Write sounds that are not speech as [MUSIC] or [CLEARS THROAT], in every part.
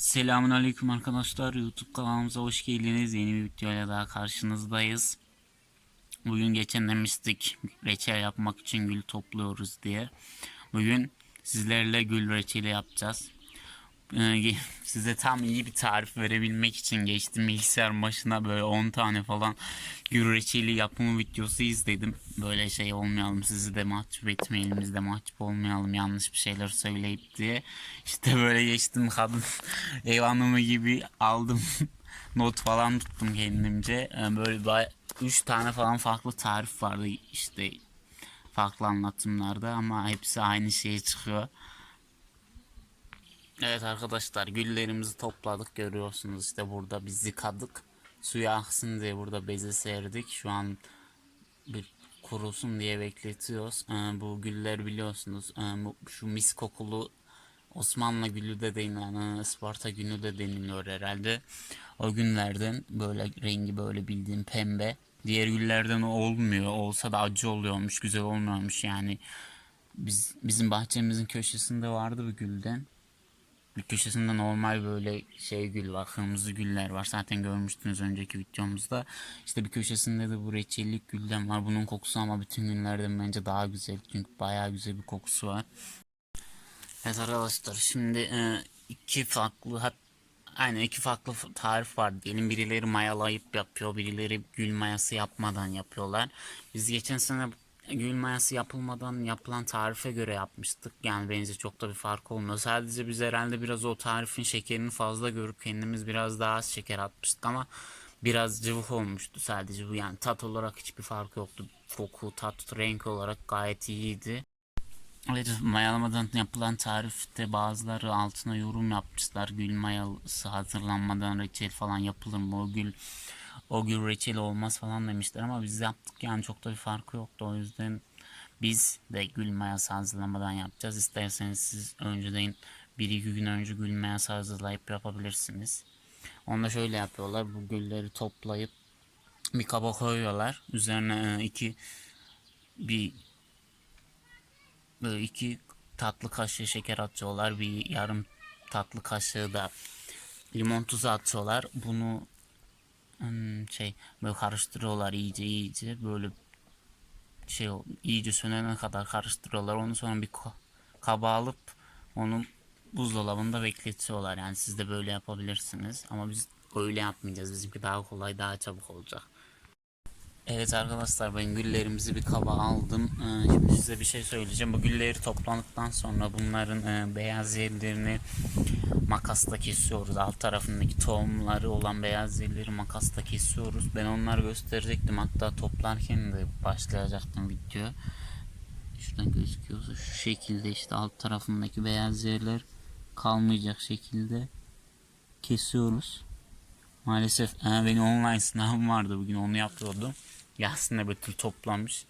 Selamun Aleyküm arkadaşlar. YouTube kanalımıza hoş geldiniz. Yeni bir videoyla daha karşınızdayız. Bugün geçen demiştik reçel yapmak için gül topluyoruz diye. Bugün sizlerle gül reçeli yapacağız. Ee, size tam iyi bir tarif verebilmek için geçtim bilgisayar başına böyle 10 tane falan gül yapımı videosu izledim. Böyle şey olmayalım sizi de mahcup etmeyelim biz de mahcup olmayalım yanlış bir şeyler söyleyip diye. İşte böyle geçtim kadın [LAUGHS] ev hanımı gibi aldım [LAUGHS] not falan tuttum kendimce. Ee, Böyle 3 tane falan farklı tarif vardı işte farklı anlatımlarda ama hepsi aynı şeye çıkıyor. Evet arkadaşlar güllerimizi topladık görüyorsunuz işte burada biz yıkadık. Suya aksın diye burada beze serdik. Şu an bir kurusun diye bekletiyoruz. Ee, bu güller biliyorsunuz ee, bu, şu mis kokulu Osmanlı gülü de denilen ee, Isparta gülü de deniliyor herhalde. O günlerden böyle rengi böyle bildiğim pembe. Diğer güllerden olmuyor olsa da acı oluyormuş güzel olmuyormuş yani. Biz bizim bahçemizin köşesinde vardı bir gülden bir köşesinde normal böyle şey gül var. Kırmızı güller var. Zaten görmüştünüz önceki videomuzda. İşte bir köşesinde de bu reçellik gülden var. Bunun kokusu ama bütün günlerden bence daha güzel. Çünkü bayağı güzel bir kokusu var. Evet arkadaşlar şimdi e, iki farklı hat iki farklı tarif var diyelim. Birileri mayalayıp yapıyor. Birileri gül mayası yapmadan yapıyorlar. Biz geçen sene gül mayası yapılmadan yapılan tarife göre yapmıştık. Yani bence çok da bir fark olmuyor. Sadece biz herhalde biraz o tarifin şekerini fazla görüp kendimiz biraz daha az şeker atmıştık ama biraz cıvık olmuştu sadece bu. Yani tat olarak hiçbir fark yoktu. Koku, tat, renk olarak gayet iyiydi. Evet, mayalamadan yapılan tarifte bazıları altına yorum yapmışlar. Gül mayalısı hazırlanmadan reçel falan yapılır mı? O gül o gül reçeli olmaz falan demişler ama biz yaptık yani çok da bir farkı yoktu. O yüzden biz de gül mayası hazırlamadan yapacağız. İsterseniz siz önceden bir iki gün önce gül mayası hazırlayıp yapabilirsiniz. Onu da şöyle yapıyorlar. Bu gülleri toplayıp bir kaba koyuyorlar. Üzerine e, iki bir iki tatlı kaşığı şeker atıyorlar. Bir yarım tatlı kaşığı da limon tuzu atıyorlar. Bunu hmm, şey böyle karıştırıyorlar iyice iyice böyle şey iyice sönene kadar karıştırıyorlar. Onu sonra bir kaba alıp onu buzdolabında bekletiyorlar. Yani siz de böyle yapabilirsiniz. Ama biz öyle yapmayacağız. Bizimki daha kolay daha çabuk olacak. Evet arkadaşlar ben güllerimizi bir kaba aldım. Ee, şimdi size bir şey söyleyeceğim. Bu gülleri topladıktan sonra bunların e, beyaz yerlerini makasla kesiyoruz. Alt tarafındaki tohumları olan beyaz yerleri makasla kesiyoruz. Ben onları gösterecektim. Hatta toplarken de başlayacaktım video. Şuradan gözüküyorsa şu şekilde işte alt tarafındaki beyaz yerler kalmayacak şekilde kesiyoruz. Maalesef e, benim online sınavım vardı bugün onu yapıyordum. Yasin'le Betül toplamış.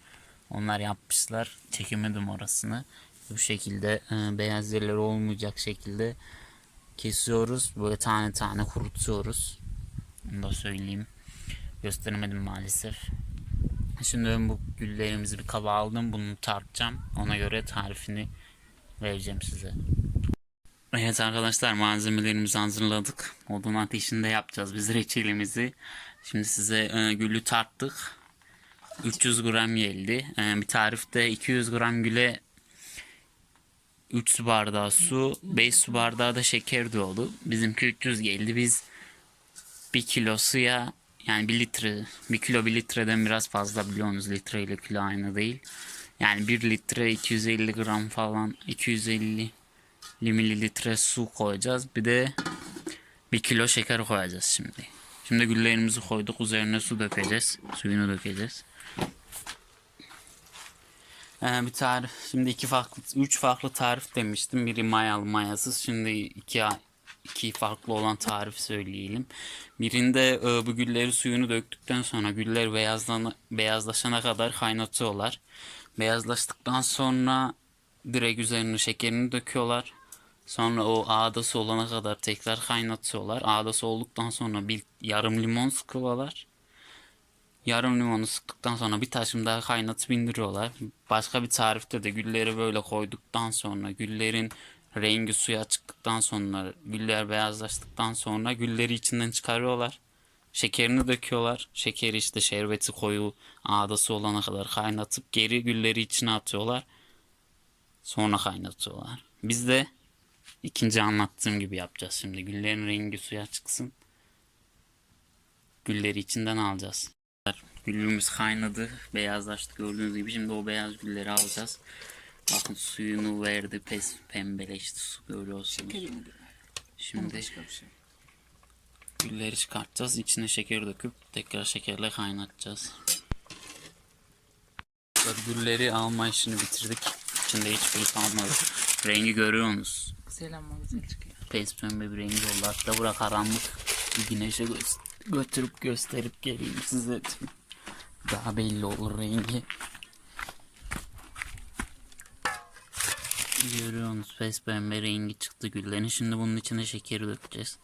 Onlar yapmışlar. Çekemedim orasını. Bu şekilde e, beyaz yerler olmayacak şekilde kesiyoruz. Böyle tane tane kurutuyoruz. Onu da söyleyeyim. Gösteremedim maalesef. Şimdi ben bu güllerimizi bir kaba aldım. Bunu tartacağım. Ona göre tarifini vereceğim size. Evet arkadaşlar malzemelerimizi hazırladık. Odun ateşinde yapacağız biz reçelimizi. Şimdi size e, gülü tarttık. 300 gram geldi. E, bir tarifte 200 gram güle 3 su bardağı su, 5 su bardağı da şeker doldu. Bizimki 300 geldi. Biz 1 kilo suya yani 1 litre, 1 kilo 1 litreden biraz fazla biliyorsunuz litre ile kilo aynı değil. Yani 1 litre 250 gram falan 250 mililitre su koyacağız. Bir de 1 kilo şeker koyacağız şimdi. Şimdi güllerimizi koyduk. Üzerine su dökeceğiz. Suyunu dökeceğiz. Ee, bir tarif. Şimdi iki farklı, üç farklı tarif demiştim. Biri mayalı mayasız. Şimdi iki iki farklı olan tarif söyleyelim. Birinde e, bu gülleri suyunu döktükten sonra güller beyazlan beyazlaşana kadar kaynatıyorlar. Beyazlaştıktan sonra direkt üzerine şekerini döküyorlar. Sonra o ağdası olana kadar tekrar kaynatıyorlar. Ağdası olduktan sonra bir yarım limon sıkıyorlar. Yarım limonu sıktıktan sonra bir taşım daha kaynatıp indiriyorlar. Başka bir tarifte de gülleri böyle koyduktan sonra güllerin rengi suya çıktıktan sonra güller beyazlaştıktan sonra gülleri içinden çıkarıyorlar. Şekerini döküyorlar. Şekeri işte şerbeti koyu ağdası olana kadar kaynatıp geri gülleri içine atıyorlar. Sonra kaynatıyorlar. Biz de ikinci anlattığım gibi yapacağız şimdi. Güllerin rengi suya çıksın. Gülleri içinden alacağız. Güllümüz kaynadı. Beyazlaştı gördüğünüz gibi. Şimdi o beyaz gülleri alacağız. Bakın suyunu verdi. Pes pembeleşti su görüyorsunuz. Şimdi şey. gülleri çıkartacağız. İçine şeker döküp tekrar şekerle kaynatacağız. Gülleri alma işini bitirdik. İçinde hiçbiri kalmadı. Rengi ama güzel çıkıyor. Pes pembe bir rengi oldu. Hatta bura karanlık. Bir güneşe gö- götürüp gösterip geleyim size. Daha belli olur rengi. Görüyorsunuz pembe rengi çıktı güllerin. Şimdi bunun içine şekeri dökeceğiz.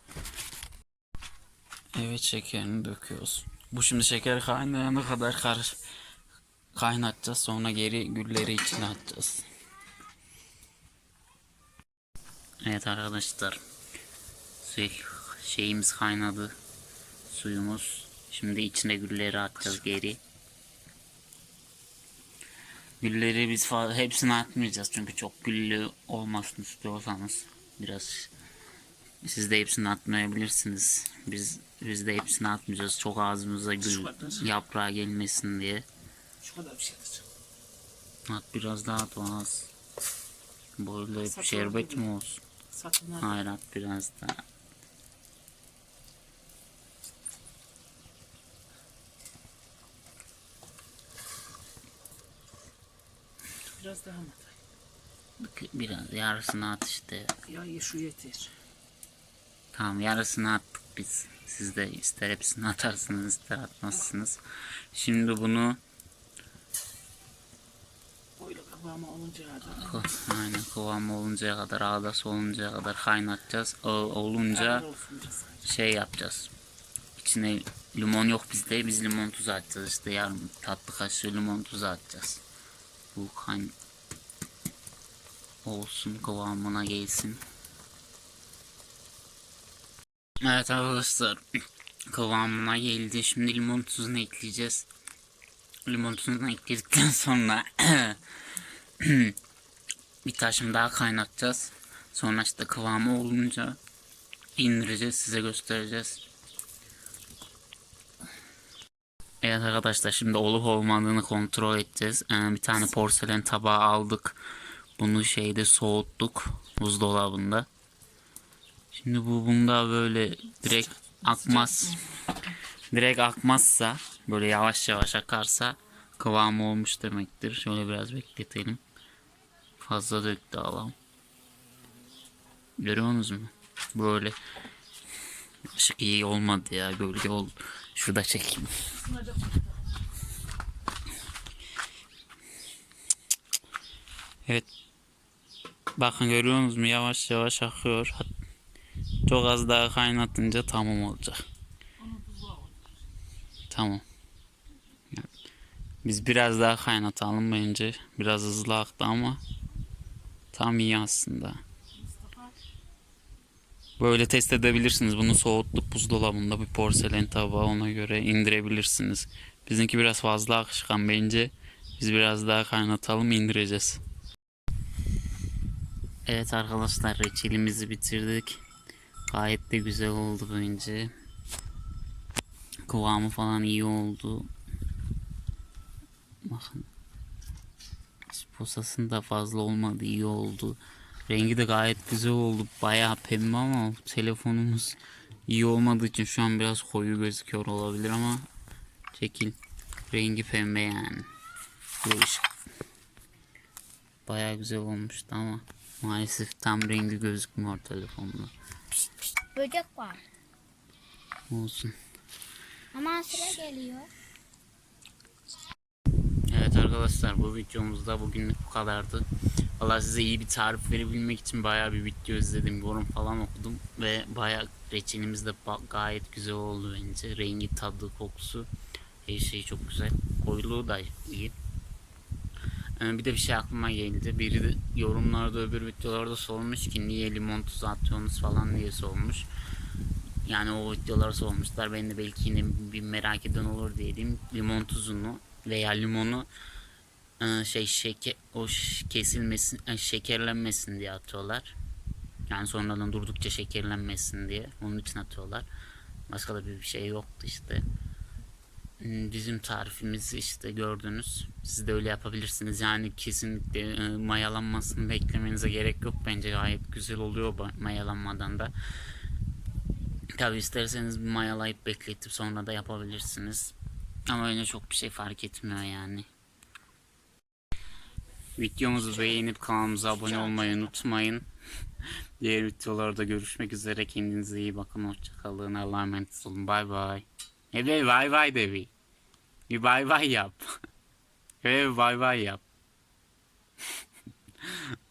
Evet şekerini döküyoruz. Bu şimdi şeker kaynayana kadar karış kaynatacağız. Sonra geri gülleri içine atacağız. Evet arkadaşlar. Şey, şeyimiz kaynadı. Suyumuz. Şimdi içine gülleri atacağız geri. Gülleri biz hepsini atmayacağız çünkü çok güllü olmasını istiyorsanız biraz siz de hepsini atmayabilirsiniz. Biz biz de hepsini atmayacağız. Çok ağzımıza gül kadar. yaprağı gelmesin diye. Şu kadar bir şey atacağım. At biraz daha at az. Böyle Sakın şerbet mi olsun? Hayır at biraz daha. Biraz daha mı atayım? Biraz yarısını at işte. Ya şu yeter. Tamam yarısını attık biz. Siz de ister hepsini atarsınız ister atmazsınız. Şimdi bunu Böyle kıvamı olunca da. kı- aynen kıvamı oluncaya kadar ağdası oluncaya kadar kaynatacağız. O, olunca şey yapacağız. İçine limon yok bizde. Biz limon tuzu atacağız işte yarım tatlı kaşığı limon tuzu atacağız. Bu kan olsun kıvamına gelsin. Evet arkadaşlar kıvamına geldi. Şimdi limon tuzunu ekleyeceğiz. Limon tuzunu ekledikten sonra [CLEARS THROAT] bir taşım daha kaynatacağız. Sonra işte kıvamı olunca indireceğiz size göstereceğiz. Evet arkadaşlar şimdi olup olmadığını kontrol edeceğiz. Ee, bir tane porselen tabağı aldık. Bunu şeyde soğuttuk buzdolabında. Şimdi bu bunda böyle direkt akmaz. Direkt akmazsa böyle yavaş yavaş akarsa kıvamı olmuş demektir. Şöyle biraz bekletelim. Fazla döktü alalım. Görüyorsunuz mu? Böyle ışık iyi olmadı ya gölge oldu. Şurada çekeyim. Evet. Bakın görüyorsunuz mu? Yavaş yavaş akıyor. Çok az daha kaynatınca tamam olacak. Tamam. Biz biraz daha kaynatalım bence. Biraz hızlı aktı ama tam iyi aslında. Böyle test edebilirsiniz. Bunu soğuttuk buzdolabında bir porselen tabağı ona göre indirebilirsiniz. Bizimki biraz fazla akışkan bence. Biz biraz daha kaynatalım indireceğiz. Evet arkadaşlar reçelimizi bitirdik. Gayet de güzel oldu bence. Kıvamı falan iyi oldu. Bakın. Posasının da fazla olmadı iyi oldu. Rengi de gayet güzel oldu. Bayağı pembe ama telefonumuz iyi olmadığı için şu an biraz koyu gözüküyor olabilir ama çekil. Rengi pembe yani. Bu ışık Bayağı güzel olmuştu ama maalesef tam rengi gözükmüyor telefonda. Böcek var. Olsun. Ama sıra geliyor. Evet arkadaşlar bu videomuzda bugünlük bu kadardı. Valla size iyi bir tarif verebilmek için bayağı bir video izledim, yorum falan okudum ve bayağı reçelimiz de gayet güzel oldu bence. Rengi, tadı, kokusu her şey çok güzel. Koyuluğu da iyi. Ee, bir de bir şey aklıma geldi. Biri de yorumlarda öbür videolarda sormuş ki niye limon tuzu atıyorsunuz falan diye sormuş. Yani o videoları sormuşlar. Ben de belki yine bir merak eden olur diye diyeyim. Limon tuzunu veya limonu şey şeker o kesilmesin e, şekerlenmesin diye atıyorlar. Yani sonradan durdukça şekerlenmesin diye onun için atıyorlar. Başka da bir şey yoktu işte. Hmm, Bizim tarifimizi işte gördünüz. Siz de öyle yapabilirsiniz. Yani kesinlikle e, mayalanmasını beklemenize gerek yok. Bence gayet güzel oluyor mayalanmadan da. Tabi isterseniz mayalayıp bekletip sonra da yapabilirsiniz. Ama öyle çok bir şey fark etmiyor yani. Videomuzu beğenip kanalımıza abone olmayı unutmayın. [LAUGHS] Diğer videolarda görüşmek üzere. Kendinize iyi bakın. Hoşçakalın. Allah'a emanet olun. Bay bay. Evet bay bay de bir. Bir bay bay yap. [LAUGHS] Evet bay bay yap. [LAUGHS]